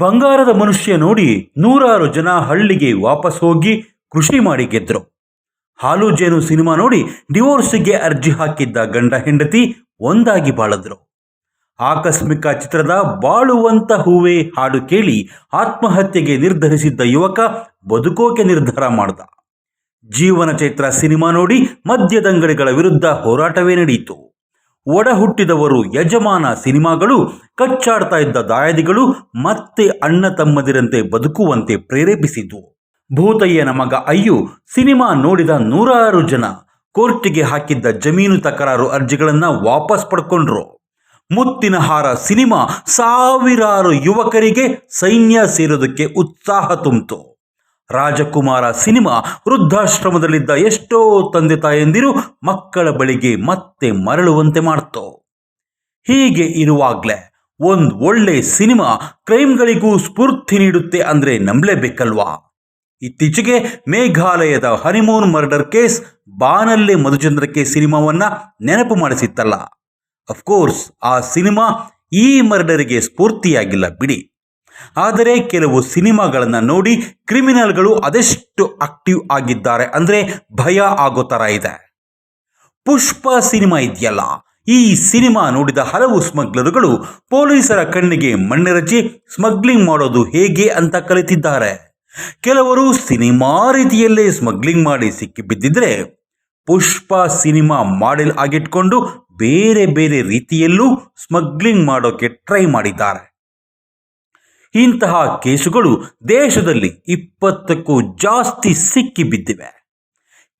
ಬಂಗಾರದ ಮನುಷ್ಯ ನೋಡಿ ನೂರಾರು ಜನ ಹಳ್ಳಿಗೆ ವಾಪಸ್ ಹೋಗಿ ಕೃಷಿ ಮಾಡಿ ಗೆದ್ರು. ಹಾಲು ಜೇನು ಸಿನಿಮಾ ನೋಡಿ ಡಿವೋರ್ಸ್ಗೆ ಅರ್ಜಿ ಹಾಕಿದ್ದ ಗಂಡ ಹೆಂಡತಿ ಒಂದಾಗಿ ಬಾಳದ್ರು. ಆಕಸ್ಮಿಕ ಚಿತ್ರದ ಬಾಳುವಂತ ಹೂವೆ ಹಾಡು ಕೇಳಿ ಆತ್ಮಹತ್ಯೆಗೆ ನಿರ್ಧರಿಸಿದ್ದ ಯುವಕ ಬದುಕೋಕೆ ನಿರ್ಧಾರ ಮಾಡ್ದ. ಜೀವನ ಚೈತ್ರ ಸಿನಿಮಾ ನೋಡಿ ಮದ್ಯದಂಗಡಿಗಳ ವಿರುದ್ಧ ಹೋರಾಟವೇ ನಡೆಯಿತು ಒಡ ಹುಟ್ಟಿದವರು ಯಜಮಾನ ಸಿನಿಮಾಗಳು, ಕಚ್ಚಾಡ್ತಾ ಇದ್ದ ದಾಯಾದಿಗಳು ಮತ್ತೆ ಅಣ್ಣ ತಮ್ಮದಿರಂತೆ ಬದುಕುವಂತೆ ಪ್ರೇರೇಪಿಸಿತು ಭೂತಯ್ಯನ ಮಗ ಅಯ್ಯು ಸಿನಿಮಾ ನೋಡಿದ ನೂರಾರು ಜನ, ಕೋರ್ಟಿಗೆ ಹಾಕಿದ್ದ ಜಮೀನು ತಕರಾರು ಅರ್ಜಿಗಳನ್ನ ವಾಪಸ್ ಪಡ್ಕೊಂಡ್ರು. ಮುತ್ತಿನ ಹಾರ ಸಿನಿಮಾ ಸಾವಿರಾರು ಯುವಕರಿಗೆ ಸೈನ್ಯ ಸೇರೋದಕ್ಕೆ ಉತ್ಸಾಹ ತುಂಬಿತು. ರಾಜಕುಮಾರ ಸಿನಿಮಾ ವೃದ್ಧಾಶ್ರಮದಲ್ಲಿದ್ದ ಎಷ್ಟೋ ತಂದೆ ತಾಯಂದಿರು ಮಕ್ಕಳ ಬಳಿಗೆ ಮತ್ತೆ ಮರಳುವಂತೆ ಮಾಡ್ತು. ಹೀಗೆ ಇರುವಾಗ್ಲೇ ಒಂದು ಒಳ್ಳೆ ಸಿನಿಮಾ ಕ್ರೈಮ್ಗಳಿಗೂ ಸ್ಫೂರ್ತಿ ನೀಡುತ್ತೆ ಅಂದ್ರೆ ನಂಬಲೇಬೇಕಲ್ವಾ? ಇತ್ತೀಚೆಗೆ ಮೇಘಾಲಯದ ಹನಿಮೂನ್ ಮರ್ಡರ್ ಕೇಸ್ ಬಾನಲ್ಲೆ ಮಧುಚಂದ್ರಕ್ಕೆ ಸಿನಿಮಾವನ್ನ ನೆನಪು ಮಾಡಿಸಿತ್ತಲ್ಲ. ಅಫ್ಕೋರ್ಸ್ ಆ ಸಿನಿಮಾ ಈ ಮರ್ಡರಿಗೆ ಸ್ಫೂರ್ತಿಯಾಗಿಲ್ಲ ಬಿಡಿ. ಆದರೆ ಕೆಲವು ಸಿನಿಮಾಗಳನ್ನು ನೋಡಿ ಕ್ರಿಮಿನಲ್ಗಳು ಅದೆಷ್ಟು ಆಕ್ಟಿವ್ ಆಗಿದ್ದಾರೆ ಅಂದ್ರೆ ಭಯ ಆಗೋ ಥರ ಇದೆ. ಪುಷ್ಪ ಸಿನಿಮಾ ಇದೆಯಲ್ಲ, ಈ ಸಿನಿಮಾ ನೋಡಿದ ಹಲವು ಸ್ಮಗ್ಲರುಗಳು ಪೊಲೀಸರ ಕಣ್ಣಿಗೆ ಮಣ್ಣೆರಚಿ ಸ್ಮಗ್ಲಿಂಗ್ ಮಾಡೋದು ಹೇಗೆ ಅಂತ ಕಲಿತಿದ್ದಾರೆ. ಕೆಲವರು ಸಿನಿಮಾ ರೀತಿಯಲ್ಲೇ ಸ್ಮಗ್ಲಿಂಗ್ ಮಾಡಿ ಸಿಕ್ಕಿಬಿದ್ದಿದ್ರೆ ಪುಷ್ಪ ಸಿನಿಮಾ ಮಾಡೆಲ್ ಆಗಿಟ್ಕೊಂಡು ಬೇರೆ ಬೇರೆ ರೀತಿಯಲ್ಲೂ ಸ್ಮಗ್ಲಿಂಗ್ ಮಾಡೋಕೆ ಟ್ರೈ ಮಾಡಿದ್ದಾರೆ. ಇಂತಹ ಕೇಸುಗಳು ದೇಶದಲ್ಲಿ ಇಪ್ಪತ್ತಕ್ಕೂ ಜಾಸ್ತಿ ಸಿಕ್ಕಿ ಬಿದ್ದಿವೆ.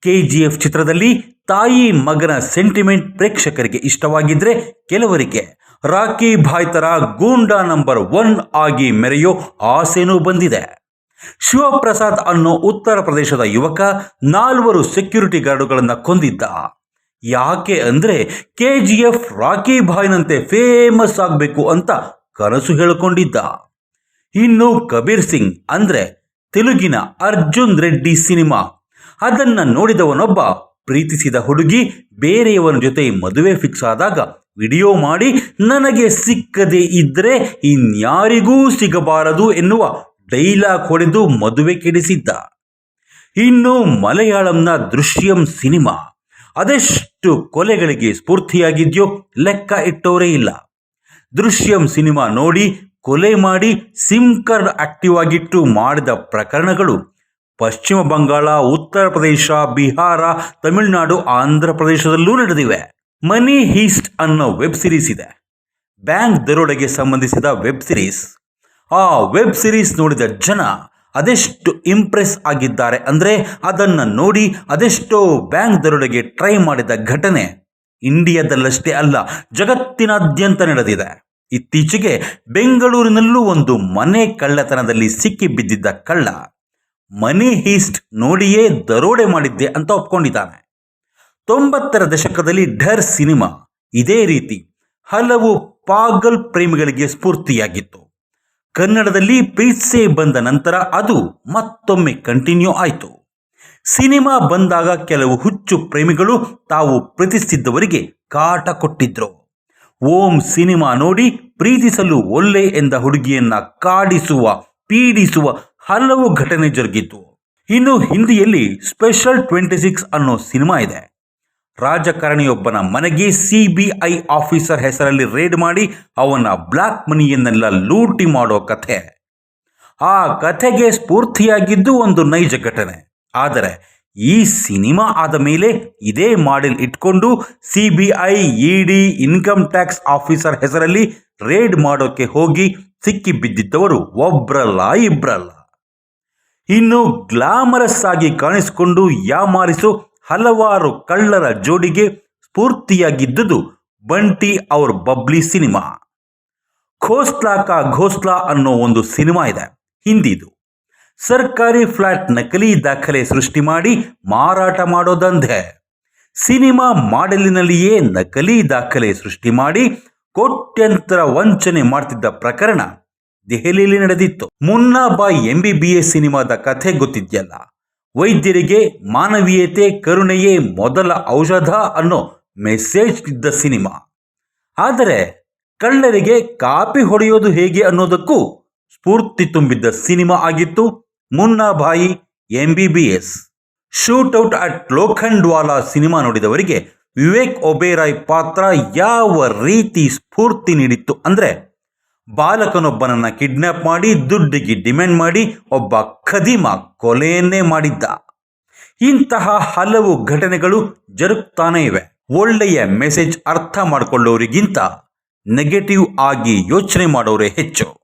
ಕೆಜಿಎಫ್ ಚಿತ್ರದಲ್ಲಿ ತಾಯಿ ಮಗನ ಸೆಂಟಿಮೆಂಟ್ ಪ್ರೇಕ್ಷಕರಿಗೆ ಇಷ್ಟವಾಗಿದ್ರೆ ಕೆಲವರಿಗೆ ರಾಕಿ ಭಾಯ್ ತರ ಗೂಂಡಾ ನಂಬರ್ ಒನ್ ಆಗಿ ಮೆರೆಯೋ ಆಸೆನೂ ಬಂದಿದೆ. ಶಿವಪ್ರಸಾದ್ ಅನ್ನೋ ಉತ್ತರ ಪ್ರದೇಶದ ಯುವಕ ನಾಲ್ವರು ಸೆಕ್ಯೂರಿಟಿ ಗಾರ್ಡುಗಳನ್ನು ಕೊಂದಿದ್ದ. ಯಾಕೆ ಅಂದ್ರೆ ಕೆಜಿಎಫ್ ರಾಕಿ ಭಾಯ್ನಂತೆ ಫೇಮಸ್ ಆಗಬೇಕು ಅಂತ ಕನಸು ಹೇಳಿಕೊಂಡಿದ್ದ. ಇನ್ನು ಕಬೀರ್ ಸಿಂಗ್ ಅಂದ್ರೆ ತೆಲುಗಿನ ಅರ್ಜುನ್ ರೆಡ್ಡಿ ಸಿನಿಮಾ. ಅದನ್ನ ನೋಡಿದವನೊಬ್ಬ ಪ್ರೀತಿಸಿದ ಹುಡುಗಿ ಬೇರೆಯವನ ಜೊತೆ ಮದುವೆ ಫಿಕ್ಸ್ ಆದಾಗ ವಿಡಿಯೋ ಮಾಡಿ, ನನಗೆ ಸಿಕ್ಕದೇ ಇದ್ರೆ ಇನ್ಯಾರಿಗೂ ಸಿಗಬಾರದು ಎನ್ನುವ ಡೈಲಾಗ್ ಹೊಡೆದು ಮದುವೆ ಕೆಡಿಸಿದ್ದ. ಇನ್ನು ಮಲಯಾಳಂನ ದೃಶ್ಯಂ ಸಿನಿಮಾ. ಅದೆಷ್ಟು ಕೊಲೆಗಳಿಗೆ ಸ್ಫೂರ್ತಿಯಾಗಿದ್ಯೋ ಲೆಕ್ಕ ಇಟ್ಟವರೇ ಇಲ್ಲ. ದೃಶ್ಯಂ ಸಿನಿಮಾ ನೋಡಿ ಕೊಲೆ ಮಾಡಿ ಸಿಮ್ ಕಾರ್ಡ್ ಆಕ್ಟಿವ್ ಆಗಿಟ್ಟು ಮಾಡಿದ ಪ್ರಕರಣಗಳು ಪಶ್ಚಿಮ ಬಂಗಾಳ, ಉತ್ತರ ಪ್ರದೇಶ, ಬಿಹಾರ, ತಮಿಳುನಾಡು, ಆಂಧ್ರ ಪ್ರದೇಶದಲ್ಲೂ ನಡೆದಿವೆ. ಮನಿ ಹೀಸ್ಟ್ ಅನ್ನೋ ವೆಬ್ ಸಿರೀಸ್ ಇದೆ. ಬ್ಯಾಂಕ್ ದರೋಡೆಗೆ ಸಂಬಂಧಿಸಿದ ವೆಬ್ ಸಿರೀಸ್. ಆ ವೆಬ್ ಸಿರೀಸ್ ನೋಡಿದ ಜನ ಅದೆಷ್ಟು ಇಂಪ್ರೆಸ್ ಆಗಿದ್ದಾರೆ ಅಂದರೆ ಅದನ್ನು ನೋಡಿ ಅದೆಷ್ಟೋ ಬ್ಯಾಂಕ್ ದರೋಡೆಗೆ ಟ್ರೈ ಮಾಡಿದ ಘಟನೆ ಇಂಡಿಯಾದಲ್ಲಷ್ಟೇ ಅಲ್ಲ, ಜಗತ್ತಿನಾದ್ಯಂತ ನಡೆದಿದೆ. ಇತ್ತೀಚೆಗೆ ಬೆಂಗಳೂರಿನಲ್ಲೂ ಒಂದು ಮನೆ ಕಳ್ಳತನದಲ್ಲಿ ಸಿಕ್ಕಿ ಬಿದ್ದಿದ್ದ ಕಳ್ಳ, ಮನಿ ಹೀಸ್ಟ್ ನೋಡಿಯೇ ದರೋಡೆ ಮಾಡಿದ್ದೆ ಅಂತ ಒಪ್ಕೊಂಡಿದ್ದಾನೆ. ತೊಂಬತ್ತರ ದಶಕದಲ್ಲಿ ಢರ್ ಸಿನಿಮಾ ಇದೇ ರೀತಿ ಹಲವು ಪಾಗಲ್ ಪ್ರೇಮಿಗಳಿಗೆ ಸ್ಫೂರ್ತಿಯಾಗಿತ್ತು. ಕನ್ನಡದಲ್ಲಿ ಪ್ರೀತ್ಸೆ ಬಂದ ನಂತರ ಅದು ಮತ್ತೊಮ್ಮೆ ಕಂಟಿನ್ಯೂ ಆಯಿತು. ಸಿನಿಮಾ ಬಂದಾಗ ಕೆಲವು ಹುಚ್ಚು ಪ್ರೇಮಿಗಳು ತಾವು ಪ್ರೀತಿಸಿದ್ದವರಿಗೆ ಕಾಟ ಕೊಟ್ಟಿದ್ರು. ಓಂ ಸಿನಿಮಾ ನೋಡಿ ಪ್ರೀತಿಸಲು ಒಲ್ಲೆ ಎಂದ ಹುಡುಗಿಯನ್ನ ಕಾಡಿಸುವ, ಪೀಡಿಸುವ ಹಲವು ಘಟನೆ ಜರುಗಿತು. ಇನ್ನು ಹಿಂದಿಯಲ್ಲಿ ಸ್ಪೆಷಲ್ ಟ್ವೆಂಟಿ ಸಿಕ್ಸ್ ಅನ್ನೋ ಸಿನಿಮಾ ಇದೆ. ರಾಜಕಾರಣಿಯೊಬ್ಬನ ಮನೆಗೆ ಸಿಬಿಐ ಆಫೀಸರ್ ಹೆಸರಲ್ಲಿ ರೇಡ್ ಮಾಡಿ ಅವನ ಬ್ಲಾಕ್ ಮನಿಯನ್ನೆಲ್ಲ ಲೂಟಿ ಮಾಡೋ ಕಥೆ. ಆ ಕಥೆಗೆ ಸ್ಫೂರ್ತಿಯಾಗಿದ್ದು ಒಂದು ನೈಜ ಘಟನೆ. ಆದರೆ ಈ ಸಿನಿಮಾ ಆದ ಮೇಲೆ ಇದೇ ಮಾಡೆಲ್ ಇಟ್ಕೊಂಡು C B I ED, income tax officer ಹೆಸರಲ್ಲಿ ರೇಡ್ ಮಾಡೋಕೆ ಹೋಗಿ ಸಿಕ್ಕಿ ಬಿದ್ದಿದ್ದವರು ಒಬ್ರಲ್ಲ ಇಬ್ರಲ್ಲ. ಇನ್ನು ಗ್ಲಾಮರಸ್ ಆಗಿ ಕಾಣಿಸಿಕೊಂಡು ಯಾಮಾರಿಸು ಹಲವಾರು ಕಳ್ಳರ ಜೋಡಿಗೆ ಸ್ಫೂರ್ತಿಯಾಗಿದ್ದುದು ಬಂಟಿ ಅವ್ರ ಬಬ್ಲಿ ಸಿನಿಮಾ. ಖೋಸ್ಲಾ ಕಾ ಘೋಸ್ಲಾ ಅನ್ನೋ ಒಂದು ಸಿನಿಮಾ ಇದೆ, ಹಿಂದಿದು. ಸರ್ಕಾರಿ ಫ್ಲಾಟ್ ನಕಲಿ ದಾಖಲೆ ಸೃಷ್ಟಿ ಮಾಡಿ ಮಾರಾಟ ಮಾಡೋದಂಧೆ ಸಿನಿಮಾ ಮಾಡೆಲಿನಲ್ಲಿಯೇ ನಕಲಿ ದಾಖಲೆ ಸೃಷ್ಟಿ ಮಾಡಿ ಕೋಟ್ಯಂತರ ವಂಚನೆ ಮಾಡ್ತಿದ್ದ ಪ್ರಕರಣ ದೆಹಲಿಯಲ್ಲಿ ನಡೆದಿತ್ತು. Munna Bhai M B B S ಸಿನಿಮಾದ ಕಥೆ ಗೊತ್ತಿದ್ಯಲ್ಲ? ವೈದ್ಯರಿಗೆ ಮಾನವೀಯತೆ, ಕರುಣೆಯೇ ಮೊದಲ ಔಷಧ ಅನ್ನೋ ಮೆಸೇಜ್ ಇದ್ದ ಸಿನಿಮಾ. ಆದರೆ ಕಳ್ಳರಿಗೆ ಕಾಪಿ ಹೊಡೆಯೋದು ಹೇಗೆ ಅನ್ನೋದಕ್ಕೂ ಸ್ಫೂರ್ತಿ ತುಂಬಿದ್ದ ಸಿನಿಮಾ ಆಗಿತ್ತು. Munnabhai M B B S shootout at Lokhandwala cinema ನೋಡಿದವರಿಗೆ Vivek Oberoi ಪಾತ್ರ ಯಾವ ರೀತಿ ಸ್ಫೂರ್ತಿ ನೀಡಿತ್ತು ಅಂದರೆ, ಬಾಲಕನೊಬ್ಬನನ್ನ ಕಿಡ್ನಾಪ್ ಮಾಡಿ, ದುಡ್ಡಿಗೆ ಡಿಮ್ಯಾಂಡ್ ಮಾಡಿ, ಒಬ್ಬ ಖದೀಮ ಕೊಲೆಯನ್ನೇ ಮಾಡಿದ್ದ. ಇಂತಹ ಹಲವು ಘಟನೆಗಳು ಜರುಗ್ತಾನೇ ಇವೆ. ಒಳ್ಳೆಯ ಮೆಸೇಜ್ ಅರ್ಥ ಮಾಡಿಕೊಳ್ಳೋರಿಗಿಂತ ನೆಗೆಟಿವ್ ಆಗಿ ಯೋಚನೆ ಮಾಡೋರೇ ಹೆಚ್ಚು.